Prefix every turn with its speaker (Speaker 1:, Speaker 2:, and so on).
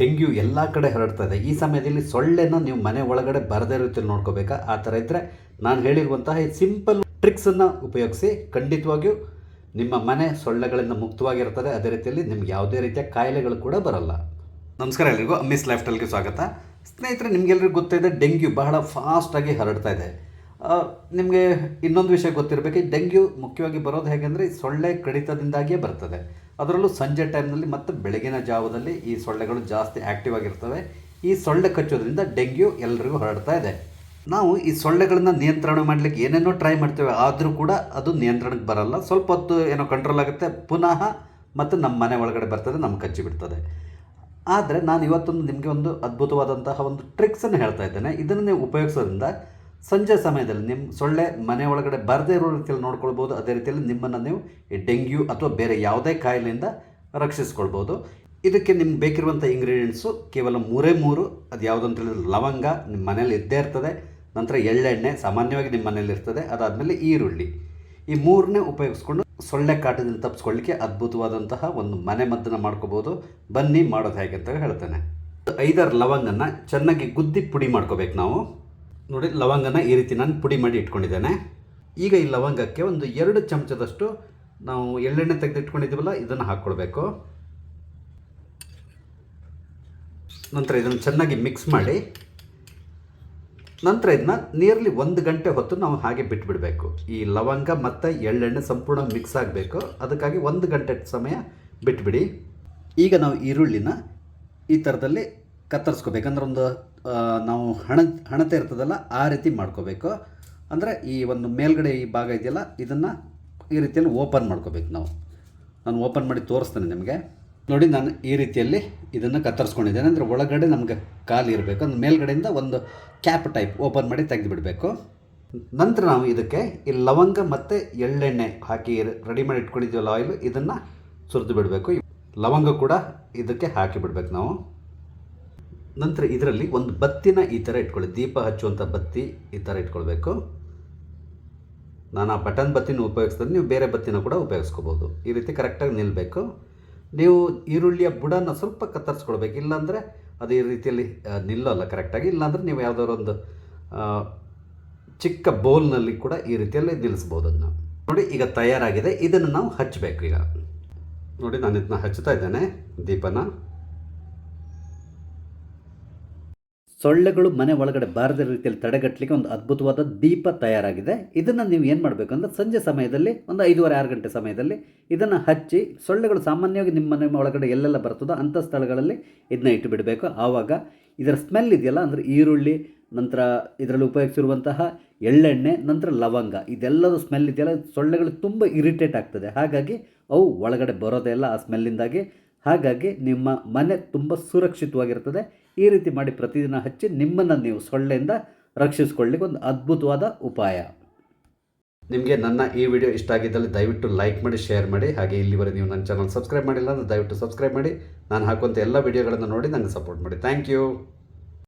Speaker 1: Dengue ಎಲ್ಲ ಕಡೆ ಹರಡ್ತಾ ಇದೆ. ಈ ಸಮಯದಲ್ಲಿ ಸೊಳ್ಳೆನ ನೀವು ಮನೆ ಒಳಗಡೆ ಬರದೇ ಇರುತ್ತೆ ನೋಡ್ಕೋಬೇಕಾ? ಆ ಥರ ಇದ್ದರೆ ನಾನು ಹೇಳಿರುವಂತಹ ಈ ಸಿಂಪಲ್ ಟ್ರಿಕ್ಸನ್ನು ಉಪಯೋಗಿಸಿ ಖಂಡಿತವಾಗಿಯೂ ನಿಮ್ಮ ಮನೆ ಸೊಳ್ಳೆಗಳಿಂದ ಮುಕ್ತವಾಗಿರ್ತದೆ ಅದೇ ರೀತಿಯಲ್ಲಿ ನಿಮ್ಗೆ ಯಾವುದೇ ರೀತಿಯ ಕಾಯಿಲೆಗಳು ಕೂಡ ಬರಲ್ಲ. ನಮಸ್ಕಾರ ಎಲ್ರಿಗೂ. ಮಿಸ್ ಲೈಫ್ ಟೈಲ್ಗೆ ಸ್ವಾಗತ. ಸ್ನೇಹಿತರೆ ನಿಮಗೆಲ್ಲರಿಗೂ ಗೊತ್ತಿದೆ, ಡೆಂಗ್ಯೂ ಬಹಳ ಫಾಸ್ಟಾಗಿ ಹರಡ್ತಾ ಇದೆ. ನಿಮಗೆ ಇನ್ನೊಂದು ವಿಷಯ ಗೊತ್ತಿರಬೇಕು. ಡೆಂಗ್ಯೂ ಮುಖ್ಯವಾಗಿ ಬರೋದು ಹೇಗೆಂದರೆ ಸೊಳ್ಳೆ ಕಡಿತದಿಂದಾಗಿಯೇ ಬರ್ತದೆ. ಅದರಲ್ಲೂ ಸಂಜೆ ಟೈಮ್ನಲ್ಲಿ ಮತ್ತು ಬೆಳಗಿನ ಜಾವದಲ್ಲಿ ಈ ಸೊಳ್ಳೆಗಳು ಜಾಸ್ತಿ ಆ್ಯಕ್ಟಿವ್ ಆಗಿರ್ತವೆ. ಈ ಸೊಳ್ಳೆ ಕಚ್ಚೋದ್ರಿಂದ ಡೆಂಗ್ಯೂ ಎಲ್ಲರಿಗೂ ಹರಡ್ತಾ ಇದೆ. ನಾವು ಈ ಸೊಳ್ಳೆಗಳನ್ನ ನಿಯಂತ್ರಣ ಮಾಡಲಿಕ್ಕೆ ಏನೇನೋ ಟ್ರೈ ಮಾಡ್ತೇವೆ. ಆದರೂ ಕೂಡ ಅದು ನಿಯಂತ್ರಣಕ್ಕೆ ಬರಲ್ಲ. ಸ್ವಲ್ಪ ಹೊತ್ತು ಏನೋ ಕಂಟ್ರೋಲ್ ಆಗುತ್ತೆ. ಪುನಃ ಮತ್ತು ನಮ್ಮ ಮನೆ ಒಳಗಡೆ ಬರ್ತದೆ ನಮ್ಮ ಕಚ್ಚಿ ಬಿಡ್ತದೆ. ಆದರೆ ನಾನು ಇವತ್ತೊಂದು ನಿಮಗೆ ಒಂದು ಅದ್ಭುತವಾದಂತಹ ಒಂದು ಟ್ರಿಕ್ಸನ್ನು ಹೇಳ್ತಾ ಇದ್ದೇನೆ. ಇದನ್ನು ನೀವು ಉಪಯೋಗಿಸೋದ್ರಿಂದ ಸಂಜೆ ಸಮಯದಲ್ಲಿ ನಿಮ್ಮ ಸೊಳ್ಳೆ ಮನೆ ಒಳಗಡೆ ಬರದೇ ಇರೋ ರೀತಿಯಲ್ಲಿ ನೋಡ್ಕೊಳ್ಬೋದು. ಅದೇ ರೀತಿಯಲ್ಲಿ ನಿಮ್ಮನ್ನು ನೀವು ಈ ಡೆಂಗ್ಯೂ ಅಥವಾ ಬೇರೆ ಯಾವುದೇ ಕಾಯಿಲೆಯಿಂದ ರಕ್ಷಿಸ್ಕೊಳ್ಬೋದು. ಇದಕ್ಕೆ ನಿಮ್ಗೆ ಬೇಕಿರುವಂಥ ಇಂಗ್ರೀಡಿಯೆಂಟ್ಸು ಕೇವಲ ಮೂರೇ ಮೂರು, ಅದು ಯಾವುದಂತ ಹೇಳಿದ್ರೆ ಲವಂಗ ನಿಮ್ಮ ಮನೇಲಿ ಇದ್ದೇ ಇರ್ತದೆ. ನಂತರ ಎಳ್ಳೆಣ್ಣೆ ಸಾಮಾನ್ಯವಾಗಿ ನಿಮ್ಮ ಮನೇಲಿ ಇರ್ತದೆ. ಅದಾದಮೇಲೆ ಈರುಳ್ಳಿ. ಈ ಮೂರನ್ನೇ ಉಪಯೋಗಿಸ್ಕೊಂಡು ಸೊಳ್ಳೆ ಕಾಟದಿಂದ ತಪ್ಪಿಸ್ಕೊಳ್ಳಿಕ್ಕೆ ಅದ್ಭುತವಾದಂತಹ ಒಂದು ಮನೆ ಮದ್ದನ್ನು ಮಾಡ್ಕೋಬೋದು ಬನ್ನಿ ಮಾಡೋದು ಹೇಗೆ ಅಂತ ಹೇಳ್ತೇನೆ. ಐದಾರು ಲವಂಗನ ಚೆನ್ನಾಗಿ ಗುದ್ದಿ ಪುಡಿ ಮಾಡ್ಕೋಬೇಕು ನಾವು. ನೋಡಿ, ಲವಂಗನ ಈ ರೀತಿ ನಾನು ಪುಡಿ ಮಾಡಿ ಇಟ್ಕೊಂಡಿದ್ದೇನೆ. ಈಗ ಈ ಲವಂಗಕ್ಕೆ ಒಂದು ಎರಡು ಚಮಚದಷ್ಟು ನಾವು ಎಳ್ಳೆಣ್ಣೆ ತೆಗೆದಿಟ್ಕೊಂಡಿದ್ದೀವಲ್ಲ, ಇದನ್ನು ಹಾಕ್ಕೊಳ್ಬೇಕು. ನಂತರ ಇದನ್ನು ಚೆನ್ನಾಗಿ ಮಿಕ್ಸ್ ಮಾಡಿ, ನಂತರ ಇದನ್ನ ನಿಯರ್ಲಿ ಒಂದು ಗಂಟೆ ಹೊತ್ತು ನಾವು ಹಾಗೆ ಬಿಟ್ಬಿಡಬೇಕು. ಈ ಲವಂಗ ಮತ್ತು ಎಳ್ಳೆಣ್ಣೆ ಸಂಪೂರ್ಣ ಮಿಕ್ಸ್ ಆಗಬೇಕು. ಅದಕ್ಕಾಗಿ ಒಂದು ಗಂಟೆ ಸಮಯ ಬಿಟ್ಬಿಡಿ. ಈಗ ನಾವು ಈರುಳ್ಳಿನ ಈ ಥರದಲ್ಲಿ ಕತ್ತರಿಸ್ಕೋಬೇಕಂದ್ರೆ ಒಂದು ನಾವು ಹಣ, ಹಣತೆ ಇರ್ತದಲ್ಲ, ಆ ರೀತಿ ಮಾಡ್ಕೋಬೇಕು. ಅಂದರೆ ಈ ಒಂದು ಮೇಲ್ಗಡೆ ಈ ಭಾಗ ಇದೆಯಲ್ಲ, ಇದನ್ನು ಈ ರೀತಿಯಲ್ಲಿ ಓಪನ್ ಮಾಡ್ಕೋಬೇಕು ನಾವು. ನಾನು ಓಪನ್ ಮಾಡಿ ತೋರಿಸ್ತೇನೆ ನಿಮಗೆ. ನೋಡಿ, ನಾನು ಈ ರೀತಿಯಲ್ಲಿ ಇದನ್ನು ಕತ್ತರಿಸ್ಕೊಂಡಿದ್ದೇನೆ. ಅಂದರೆ ಒಳಗಡೆ ನಮಗೆ ಖಾಲಿ ಇರಬೇಕು. ಅಂದ್ರೆ ಮೇಲ್ಗಡೆಯಿಂದ ಒಂದು ಕ್ಯಾಪ್ ಟೈಪ್ ಓಪನ್ ಮಾಡಿ ತೆಗೆದುಬಿಡಬೇಕು. ನಂತರ ನಾವು ಇದಕ್ಕೆ ಈ ಲವಂಗ ಮತ್ತು ಎಳ್ಳೆಣ್ಣೆ ಹಾಕಿ ರೆಡಿ ಮಾಡಿ ಇಟ್ಕೊಂಡಿದ್ದೀವಲ್ಲ ಆಯಿಲು ಇದನ್ನು ಸುರಿದು ಬಿಡಬೇಕು ಲವಂಗ ಕೂಡ ಇದಕ್ಕೆ ಹಾಕಿ ಬಿಡ್ಬೇಕು ನಾವು. ನಂತರ ಇದರಲ್ಲಿ ಒಂದು ಬತ್ತಿನ ಈ ಥರ ಇಟ್ಕೊಳ್ಳಿ. ದೀಪ ಹಚ್ಚುವಂಥ ಬತ್ತಿ ಈ ಥರ ಇಟ್ಕೊಳ್ಬೇಕು. ನಾನು ಆ ಬಟನ್ ಬತ್ತಿನ ಉಪಯೋಗಿಸಿದ್ರೆ ನೀವು ಬೇರೆ ಬತ್ತಿನ ಕೂಡ ಉಪಯೋಗಿಸ್ಕೋಬೋದು. ಈ ರೀತಿ ಕರೆಕ್ಟಾಗಿ ನಿಲ್ಲಬೇಕು ನೀವು ಈರುಳ್ಳಿಯ ಬುಡನ ಸ್ವಲ್ಪ ಕತ್ತರಿಸ್ಕೊಳ್ಬೇಕು. ಇಲ್ಲಾಂದರೆ ಅದು ಈ ರೀತಿಯಲ್ಲಿ ನಿಲ್ಲಲ್ಲ ಕರೆಕ್ಟಾಗಿ. ಇಲ್ಲಾಂದರೆ ನೀವು ಯಾವುದಾದ್ರು ಒಂದು ಚಿಕ್ಕ ಬೌಲ್ನಲ್ಲಿ ಕೂಡ ಈ ರೀತಿಯಲ್ಲಿ ನಿಲ್ಲಿಸ್ಬೋದು ಅದನ್ನ. ನೋಡಿ, ಈಗ ತಯಾರಾಗಿದೆ. ಇದನ್ನು ನಾವು ಹಚ್ಚಬೇಕು ಈಗ. ನೋಡಿ ನಾನು ಇದನ್ನ ಹಚ್ತಾ ಇದ್ದೇನೆ ದೀಪನ. ಸೊಳ್ಳೆಗಳು ಮನೆ ಒಳಗಡೆ ಬಾರದ ರೀತಿಯಲ್ಲಿ ತಡೆಗಟ್ಟಲಿಕ್ಕೆ ಒಂದು ಅದ್ಭುತವಾದ ದೀಪ ತಯಾರಾಗಿದೆ. ಇದನ್ನು ನೀವು ಏನು ಮಾಡಬೇಕು ಅಂದರೆ ಸಂಜೆ ಸಮಯದಲ್ಲಿ ಒಂದು ಐದೂವರೆ, ಆರು ಗಂಟೆ ಸಮಯದಲ್ಲಿ ಇದನ್ನು ಹಚ್ಚಿ ಸೊಳ್ಳೆಗಳು ಸಾಮಾನ್ಯವಾಗಿ ನಿಮ್ಮ ಮನೆ ಒಳಗಡೆ ಎಲ್ಲೆಲ್ಲ ಬರ್ತದೋ ಅಂಥ ಸ್ಥಳಗಳಲ್ಲಿ ಇದನ್ನ ಇಟ್ಟು ಬಿಡಬೇಕು ಆವಾಗ ಇದರ ಸ್ಮೆಲ್ ಇದೆಯಲ್ಲ, ಅಂದರೆ ಈರುಳ್ಳಿ, ನಂತರ ಇದರಲ್ಲಿ ಉಪಯೋಗಿಸಿರುವಂತಹ ಎಳ್ಳೆಣ್ಣೆ, ನಂತರ ಲವಂಗ, ಇದೆಲ್ಲದ ಸ್ಮೆಲ್ ಇದೆಯಲ್ಲ, ಸೊಳ್ಳೆಗಳು ತುಂಬ ಇರಿಟೇಟ್ ಆಗ್ತದೆ. ಹಾಗಾಗಿ ಅವು ಒಳಗಡೆ ಬರೋದೇ ಇಲ್ಲ ಆ ಸ್ಮೆಲ್ಲಿಂದಾಗಿ ಹಾಗಾಗಿ ನಿಮ್ಮ ಮನೆ ತುಂಬ ಸುರಕ್ಷಿತವಾಗಿರ್ತದೆ. ಈ ರೀತಿ ಮಾಡಿ ಪ್ರತಿದಿನ ಹಚ್ಚಿ ನಿಮ್ಮನ್ನು ನೀವು ಸೊಳ್ಳೆಯಿಂದ ರಕ್ಷಿಸ್ಕೊಳ್ಳಿಕ್ಕೆ ಒಂದು ಅದ್ಭುತವಾದ ಉಪಾಯ. ನಿಮಗೆ ನನ್ನ ಈ ವಿಡಿಯೋ ಇಷ್ಟ ಆಗಿದ್ದಲ್ಲಿ ದಯವಿಟ್ಟು ಲೈಕ್ ಮಾಡಿ, ಶೇರ್ ಮಾಡಿ, ಹಾಗೆ ಇಲ್ಲಿವರೆಗೆ ನೀವು ನನ್ನ ಚಾನಲ್ ಸಬ್ಸ್ಕ್ರೈಬ್ ಮಾಡಿಲ್ಲ ಅಂದರೆ ದಯವಿಟ್ಟು ಸಬ್ಸ್ಕ್ರೈಬ್ ಮಾಡಿ. ನಾನು ಹಾಕುವಂಥ ಎಲ್ಲ ವಿಡಿಯೋಗಳನ್ನು ನೋಡಿ ನನಗೆ ಸಪೋರ್ಟ್ ಮಾಡಿ. Thank you.